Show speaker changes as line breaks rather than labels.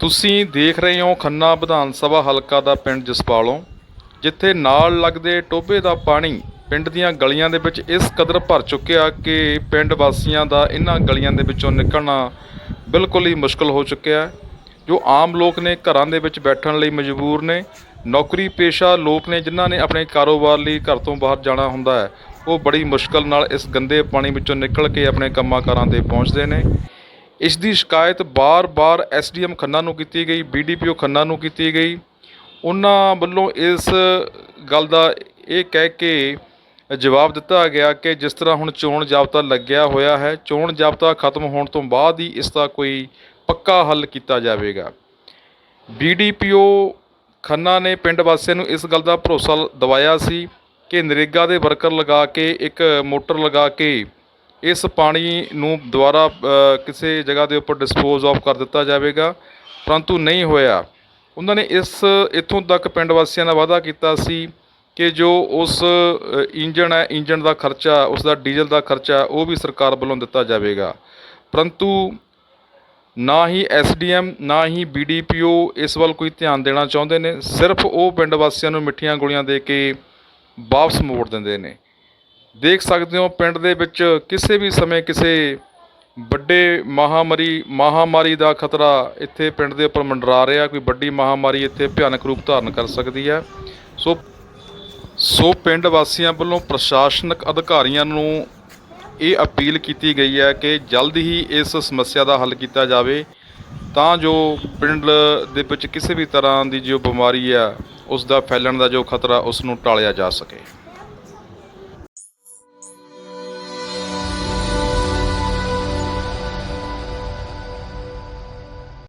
ਤੁਸੀਂ ਦੇਖ ਰਹੇ ਹੋ ਖੰਨਾ ਵਿਧਾਨ ਸਭਾ ਹਲਕਾ ਦਾ ਪਿੰਡ ਜਸਪਾਲੋਂ, ਜਿੱਥੇ ਨਾਲ ਲੱਗਦੇ ਟੋਭੇ ਦਾ ਪਾਣੀ ਪਿੰਡ ਦੀਆਂ ਗਲੀਆਂ ਦੇ ਵਿੱਚ ਇਸ ਕਦਰ ਭਰ ਚੁੱਕਿਆ ਕਿ ਪਿੰਡ ਵਾਸੀਆਂ ਦਾ ਇਹਨਾਂ ਗਲੀਆਂ ਦੇ ਵਿੱਚੋਂ ਨਿਕਲਣਾ ਬਿਲਕੁਲ ਹੀ ਮੁਸ਼ਕਲ ਹੋ ਚੁੱਕਿਆ ਜੋ ਆਮ ਲੋਕ ਨੇ ਘਰਾਂ ਦੇ ਵਿੱਚ ਬੈਠਣ ਲਈ ਮਜਬੂਰ ਨੇ। ਨੌਕਰੀ ਪੇਸ਼ਾ ਲੋਕ ਨੇ ਜਿਨ੍ਹਾਂ ਨੇ ਆਪਣੇ ਕਾਰੋਬਾਰ ਲਈ ਘਰ ਤੋਂ ਬਾਹਰ ਜਾਣਾ ਹੁੰਦਾ ਹੈ, ਉਹ ਬੜੀ ਮੁਸ਼ਕਲ ਨਾਲ ਇਸ ਗੰਦੇ ਪਾਣੀ ਵਿੱਚੋਂ ਨਿਕਲ ਕੇ ਆਪਣੇ ਕੰਮਾਂ ਕਾਰਾਂ ਤੇ ਪਹੁੰਚਦੇ ਨੇ। ਇਸ ਦੀ ਸ਼ਿਕਾਇਤ ਬਾਰ-ਬਾਰ ਐਸਡੀਐਮ ਖੰਨਾ ਨੂੰ ਕੀਤੀ ਗਈ ਬੀਡੀਪੀਓ ਖੰਨਾ ਨੂੰ ਕੀਤੀ ਗਈ। ਉਹਨਾਂ ਵੱਲੋਂ ਇਸ ਗੱਲ ਦਾ ਇਹ ਕਹਿ ਕੇ ਜਵਾਬ ਦਿੱਤਾ ਗਿਆ ਕਿ ਜਿਸ ਤਰ੍ਹਾਂ ਹੁਣ ਚੋਣ ਜਾਬਤਾ ਲੱਗਿਆ ਹੋਇਆ ਹੈ, ਚੋਣ ਜਾਬਤਾ ਖਤਮ ਹੋਣ ਤੋਂ ਬਾਅਦ ਹੀ ਇਸ ਦਾ ਕੋਈ ਪੱਕਾ ਹੱਲ ਕੀਤਾ ਜਾਵੇਗਾ। ਬੀਡੀਪੀਓ ਖੰਨਾ ਨੇ ਪਿੰਡ ਵਾਸੀਆਂ ਨੂੰ ਇਸ ਗੱਲ ਦਾ ਭਰੋਸਾ ਲ- ਦਿਵਾਇਆ ਸੀ ਕਿ ਨਰੇਗਾ ਦੇ ਵਰਕਰ ਲਗਾ ਕੇ, ਇੱਕ ਮੋਟਰ ਲਗਾ ਕੇ ਇਸ ਪਾਣੀ ਨੂੰ ਦੁਬਾਰਾ ਕਿਸੇ ਜਗ੍ਹਾ ਦੇ ਉੱਪਰ ਡਿਸਪੋਜ਼ ਆਫ ਕਰ ਦਿੱਤਾ ਜਾਵੇਗਾ, ਪਰੰਤੂ ਨਹੀਂ ਹੋਇਆ। ਉਹਨਾਂ ਨੇ ਇਸ ਇੱਥੋਂ ਤੱਕ ਪਿੰਡ ਵਾਸੀਆਂ ਨਾਲ ਵਾਅਦਾ ਕੀਤਾ ਸੀ ਕਿ ਜੋ ਉਸ ਇੰਜਣ ਹੈ, ਇੰਜਣ ਦਾ ਖਰਚਾ, ਉਸ ਦਾ ਡੀਜ਼ਲ ਦਾ ਖਰਚਾ, ਉਹ ਵੀ ਸਰਕਾਰ ਵੱਲੋਂ ਦਿੱਤਾ ਜਾਵੇਗਾ। ਪਰੰਤੂ ਨਾ ਹੀ ਐਸਡੀਐਮ ਨਾ ਹੀ ਬੀਡੀਪੀਓ ਇਸ ਵੱਲ ਕੋਈ ਧਿਆਨ ਦੇਣਾ ਚਾਹੁੰਦੇ ਨੇ। ਸਿਰਫ ਉਹ ਪਿੰਡ ਵਾਸੀਆਂ ਨੂੰ ਮਿੱਠੀਆਂ ਗੋਲੀਆਂ ਦੇ ਕੇ ਵਾਪਸ ਮੋੜ ਦਿੰਦੇ ਨੇ। ਦੇਖ ਸਕਦੇ ਹੋ ਪਿੰਡ ਦੇ ਵਿੱਚ ਕਿਸੇ ਵੀ ਸਮੇਂ ਕਿਸੇ ਵੱਡੇ ਮਹਾਮਾਰੀ ਮਹਾਮਾਰੀ ਦਾ ਖਤਰਾ ਇੱਥੇ ਪਿੰਡ ਦੇ ਉੱਪਰ ਮੰਡਰਾ ਰਿਹਾ, ਕੋਈ ਵੱਡੀ ਮਹਾਮਾਰੀ ਇੱਥੇ ਭਿਆਨਕ ਰੂਪ ਧਾਰਨ ਕਰ ਸਕਦੀ ਹੈ। ਸੋ ਸੋ ਪਿੰਡ ਵਾਸੀਆਂ ਵੱਲੋਂ ਪ੍ਰਸ਼ਾਸਨਿਕ ਅਧਿਕਾਰੀਆਂ ਨੂੰ ਇਹ ਅਪੀਲ ਕੀਤੀ ਗਈ ਹੈ ਕਿ ਜਲਦ ਹੀ ਇਸ ਸਮੱਸਿਆ ਦਾ ਹੱਲ ਕੀਤਾ ਜਾਵੇ, ਤਾਂ ਜੋ ਪਿੰਡ ਦੇ ਵਿੱਚ ਕਿਸੇ ਵੀ ਤਰ੍ਹਾਂ ਦੀ ਜੋ ਬਿਮਾਰੀ ਹੈ, ਉਸ ਦਾ ਫੈਲਣ ਦਾ ਜੋ ਖਤਰਾ ਉਸ ਨੂੰ ਟਾਲਿਆ ਜਾ ਸਕੇ।